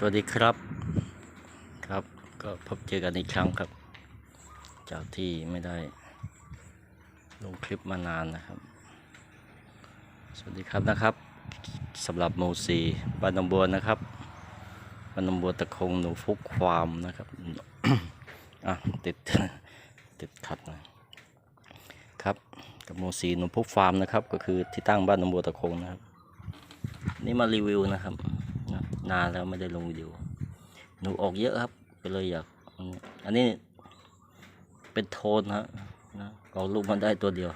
สวัสดีครับครับก็พบเจอกันอีกครั้งครับ จากที่ไม่ได้ลงคลิปมานานนะครับ สวัสดีครับนะครับสำหรับหมูสีบ้านนบัวนะครับบ้านนบัวตะคงหนูฟุกความนะครับอะติดติดขัดหนะครับกับหมูสีหนูพุกฟาร์มนะครับ ก็คือที่ตั้งบ้านนบัวตะคงนะครับ นี่มารีวิวนะครับ นะนานแล้วไม่ได้ลงวิดีโอหนูออกเยอะครับ ก็เลยอยาก อันนี้เป็นโทนฮะนะออกลูกมาได้ตัวเดียว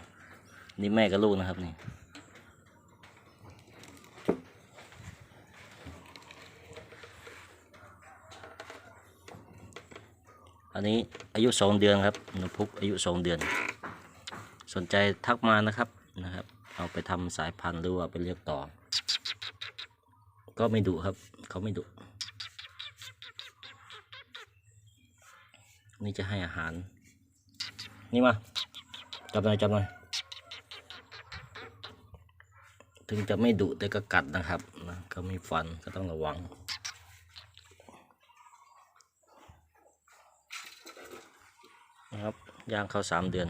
นี่แม่กับลูกนะครับนี่อันนี้อายุสองเดือนครับหนูพุกอายุสองเดือน สนใจทักมานะครับนะครับ เอาไปทำสายพันธุ์หรือว่าไปเลี้ยงต่อ ก็ไม่ดุครับ เขาไม่ดุนี่จะให้อาหาร นี่มา จับหน่อยจับหน่อย ถึงจะไม่ดุแต่ก็กัดนะครับนะก็มีฟันก็ต้องระวัง นะครับย่างเข้าสามเดือน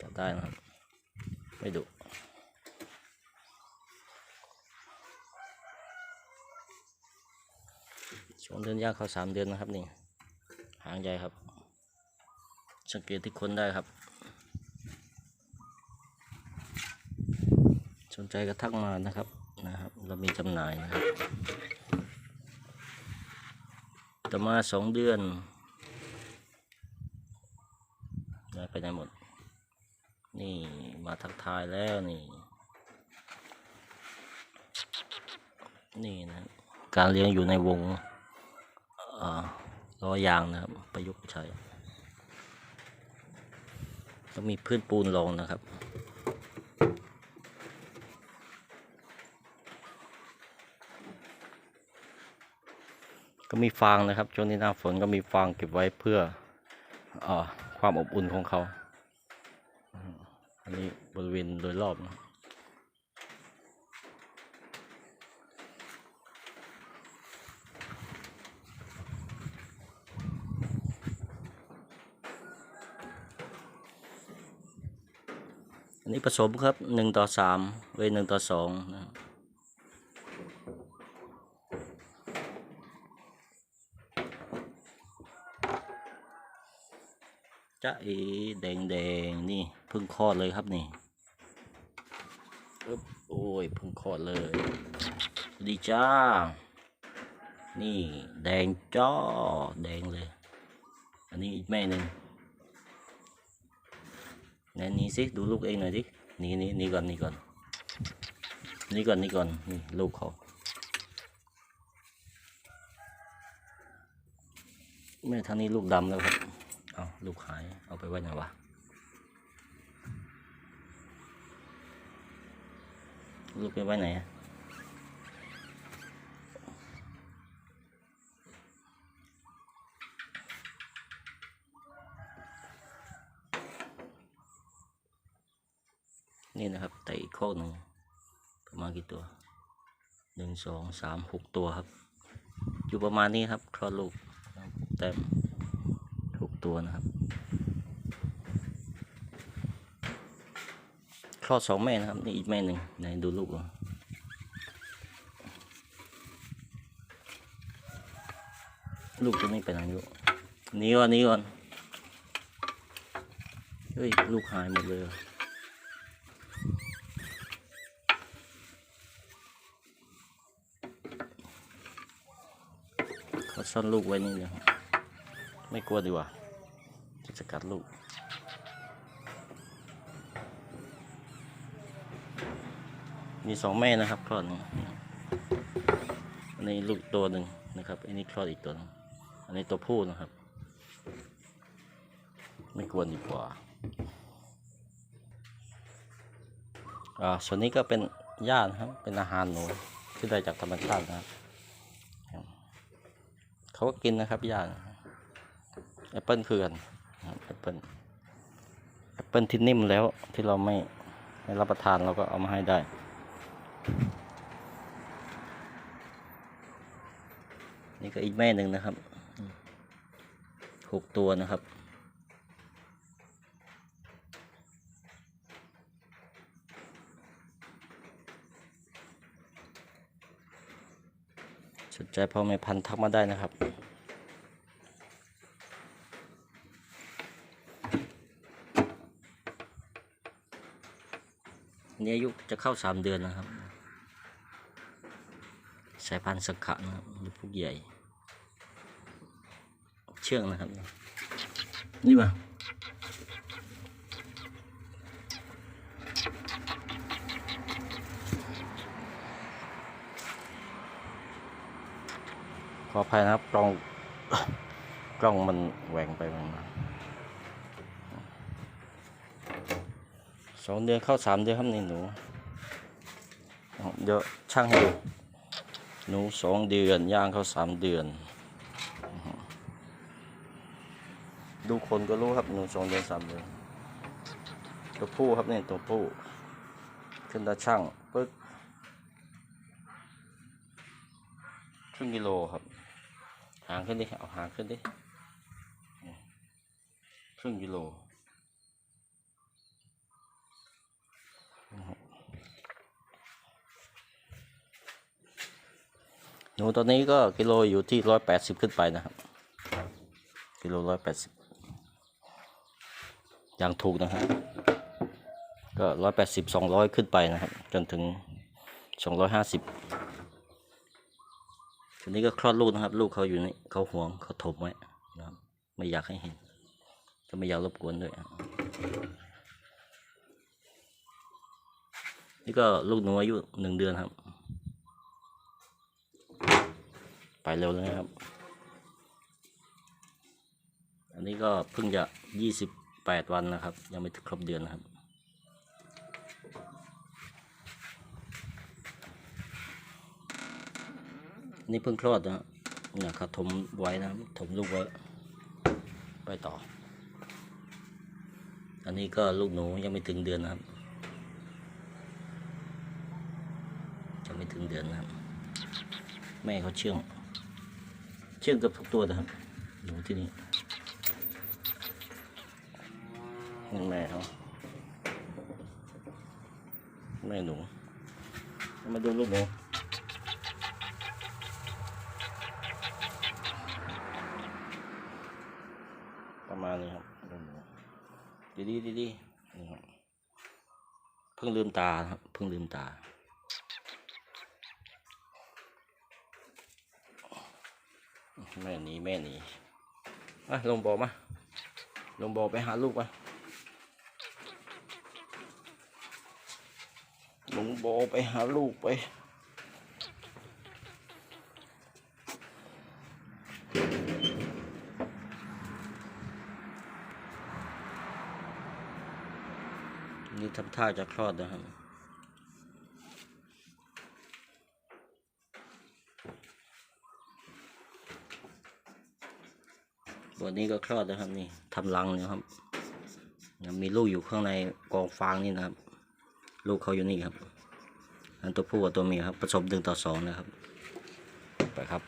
จับได้นะครับ ไม่ดุ ช่วงเดือนยางเขาสามเดือนนะครับนี่ หางใหญ่ครับ สังเกตที่คนได้ครับ สนใจก็ทักมานะครับนะครับ เรามีจำหน่ายนะครับ ต่อมาสองเดือนได้ไปไหนหมด นี่มาทักทายแล้วนี่ นี่นะ การเลี้ยงอยู่ในวง ล้อยางนะครับ ประยุกต์ใช้ก็มีพื้นปูนรองนะครับก็มีฟางนะครับ ช่วงนี้หน้าฝนก็มีฟางเก็บไว้เพื่ออความอบอุ่นของเขา อันนี้บริเวณโดยรอบนะ ผสมครับหนึ่งต่อสามเวหนึ่งต่อสองนะครับจ้าเอแดงแดงๆนี่เพิ่งคลอดเลยครับนี่อึ๊บโอ้ยเพิ่งคลอดเลยดีจ้า นี่แดงจ้อแดงเลย อันนี้อีกแม่หนึ่ง ไหนหนี่สิดูลูกเองหน่อยดิหนี่นี่นี่ก่อนนี่ก่อนนี่ก่อนนี่ก่อนนี่ลูกเขาแม่ทางนี้ลูกดำแล้วครับเอาลูกหายเอาไปไว้ไหนวะลูกไปไว้ไหนอะ นี่นะครับแต่อีกข้อหนึ่งประมาณกี่ตัวหนึ่งสองสามหกตัวครับ อยู่ประมาณนี้ครับคลอดลูกแต้มหกตัวนะครับคลอดสองแม่นะครับนี่อีกแม่หนึ่งไหนดูลูกก่อนลูกตัวนี้ไปไหนลูกหนี่ก่อนนี่ก่อนเฮ้ยลูกหายหมดเลยว่ะ เขา ซ่อนลูกไว้นี่เลยไม่กลัวดีกว่าจะสกัดลูกมีสองแม่นะครับคลอดนี่อันนี้ลูกตัวหนึ่งนะครับอันนี้คลอดอีกตัวนึงอันนี้ตัวผู้นะครับ ไม่กลัวดีกว่าอ่าส่วนนี้ก็เป็นหญ้านะครับเป็นอาหารหนูที่ได้จากธรรมชาตินะครับ เขาก็กินนะครับยาแอปเปิลเขื่อนแอปเปิลแอปเปิลที่นิ่มแล้วที่เราไม่ไม่รับประทานเราก็เอามาให้ได้นี่ก็อีกแม่หนึ่งนะครับหกตัวนะครับ สนใจพ่อแม่พันธุ์ทักมาได้นะครับนี่อายุจะเข้าสามเดือนนะครับ สายพันธุ์สังขะนะครับลูกพวกใหญ่ เชื่องนะครับ นี่มา ออภัยนะครับกล้องกล้องมันแหว่งไปแหว่งมาสองเดือนเข้าสามเดือนครับนี่หนูเดี๋ยวช่างให้ดูหนูสองเดือนย่างเข้าสามเดือน ดูคนก็รู้ครับหนูสองเดือนสามเดือนตัวผู้ครับเนี่ยตัวผู้ขึ้นตาช่างปึ๊กครึ่งกิโลครับ หางขึ้นดิ เอาหางขึ้นดิครึ่งกิโลหนูตัวนี้ก็กิโลอยู่ที่ร้อยแปดสิบขึ้นไปนะครับ กิโลร้อยแปดสิบอย่างถูกนะครับ ก็ร้อยแปดสิบสองร้อยขึ้นไปนะครับ จนถึงสองร้อยห้าสิบ ทีนี้ก็คลอดลูกนะครับ ลูกเขาอยู่นี่เขาห่วงเขาถมไว้นะครับ ไม่อยากให้เห็น ก็ไม่อยากรบกวนด้วย นี่ก็ลูกหนูอายุหนึ่งเดือนครับ ไปเร็วเลยนะครับ อันนี้ก็เพิ่งจะยี่สิบแปดวันนะครับ ยังไม่ถึงครบเดือนนะครับ นี่เพิ่งคลอดนะเนี่ยครับถมไว้นะถมลูกไว้ ไปต่อ อันนี้ก็ลูกหนูยังไม่ถึงเดือนนะครับยังไม่ถึงเดือนนะครับ แม่เขาเชื่อง เชื่องกับทุกตัวนะครับหนูที่นี่นี่แม่เขาแม่หนู มาดูลูกหนู ประมาณนี้ครับลูกหนู ดีดีดีดีนี่ครับเพิ่งลืมตาครับเพิ่งลืมตา แม่หนีแม่หนีมาลงบ่อมาลงบ่อไปหาลูกมาลงบ่อไปหาลูกไป นี่ทำท่าจะคลอดนะครับวันนี้ก็คลอดนะครับนี่ทำรังนะครับยังมีลูกอยู่ข้างในกองฟางนี่นะครับ ลูกเขาอยู่นี่ครับ อันตัวผู้กับตัวเมียครับผสมหนึ่งต่อสองนะครับ ไปครับ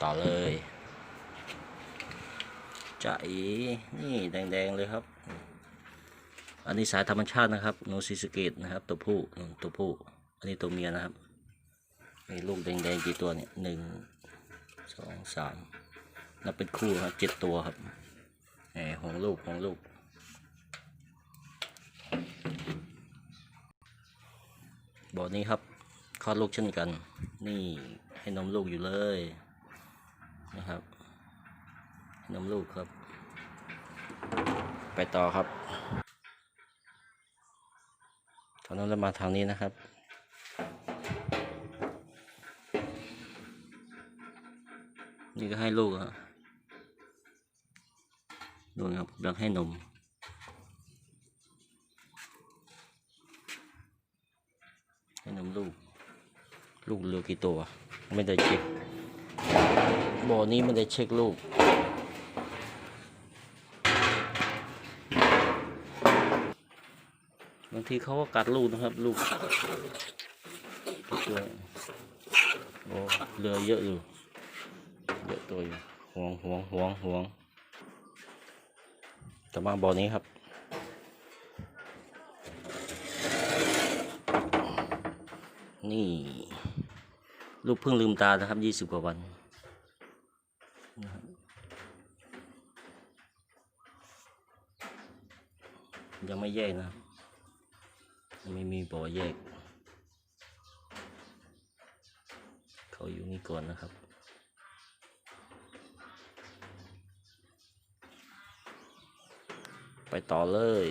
ต่อเลยจะอีนี่แดงๆเลยครับ อันนี้สายธรรมชาตินะครับโนซิสเกตนะครับ ตัวผู้ตัวผู้ อันนี้ตัวเมียนะครับ มีลูกแดงๆกี่ตัวเนี่ยหนึ่งสองสามนับเป็นคู่ครับเจ็ดตัวครับแหมของลูกของลูกบ่อนี้ครับคลอดลูกเช่นกัน นี่ให้นมลูกอยู่เลยนะครับให้นมลูกครับ ไปต่อครับ ตอนนั้นเรามาทางนี้นะครับ นี่ก็ให้ลูกอะดูนะครับกำลังให้นมให้นมลูก ลูกเหลือกี่ตัว ไม่ได้เช็คบ่อนี้ไม่ได้เช็คลูก บางทีเขาก็กัดลูกนะครับ ลูกตัวโอ้เลือเยอะอยู่เยอะตัวอยู่ห่วงห่วงห่วงห่วงจะมาบ่อนี้ครับนี่ ลูกเพิ่งลืมตานะครับยี่สิบกว่าวันยังไม่แยกนะครับ ไม่มีบ่อแยก เขาอยู่นี่ก่อนนะครับไปต่อเลย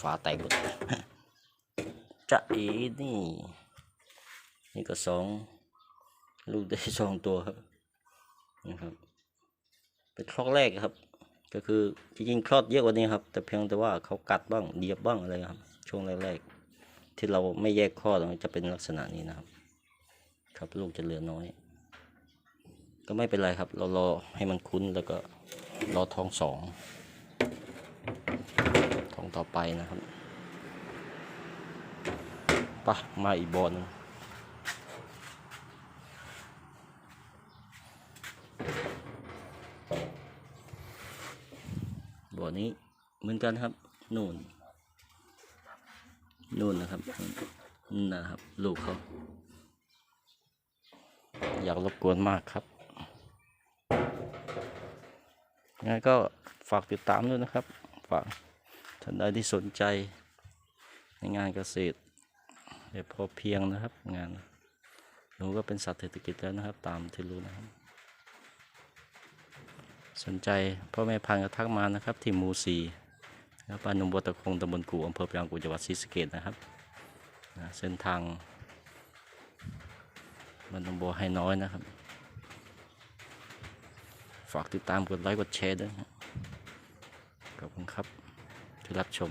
ฝาแตกหมดจะอีนี่ นี่ก็สอง ลูกได้สองตัวนะครับ เป็นคลอกแรกครับ ก็คือจริงๆคลอดเยอะกว่านี้ครับ แต่เพียงแต่ว่าเขากัดบ้างเดียบบ้างอะไรครับ ช่วงแรกๆ ที่เราไม่แยกคลอดมันจะเป็นลักษณะนี้นะครับ ครับลูกจะเหลือน้อย ก็ไม่เป็นไรครับ เรารอให้มันคุ้นแล้วก็รอท้องสองท้องต่อไปนะครับปะมาอีกบอลนึงบ่อนี้เหมื อนกันครับนู่นนู่นนะครับน่ะครับ ลูกเขาอยากรบกวนมากครับงั้นก็ฝากติดตามด้วยนะครับ ฝากท่านใดที่สนใจ ในงานเกษตรแบบพอเพียงนะครับ งานหนูก็เป็นสัตว์เศรษฐกิจแล้วนะครับ ตามที่รู้นะครับ สนใจพ่อแม่พันธุ์ก็ทักมานะครับ ที่มูสี นะครับบ้านหนุ่มบัวตะคงตำบลกู่อำเภอปยางกู่จังหวัดศรีสะเกดนะครับนะเส้นทางบ้านหนุ่มบัวให้น้อยนะครับ ฝากติดตามกดไลค์กดแชร์ด้วยนะครับขอบคุณครับที่รับชม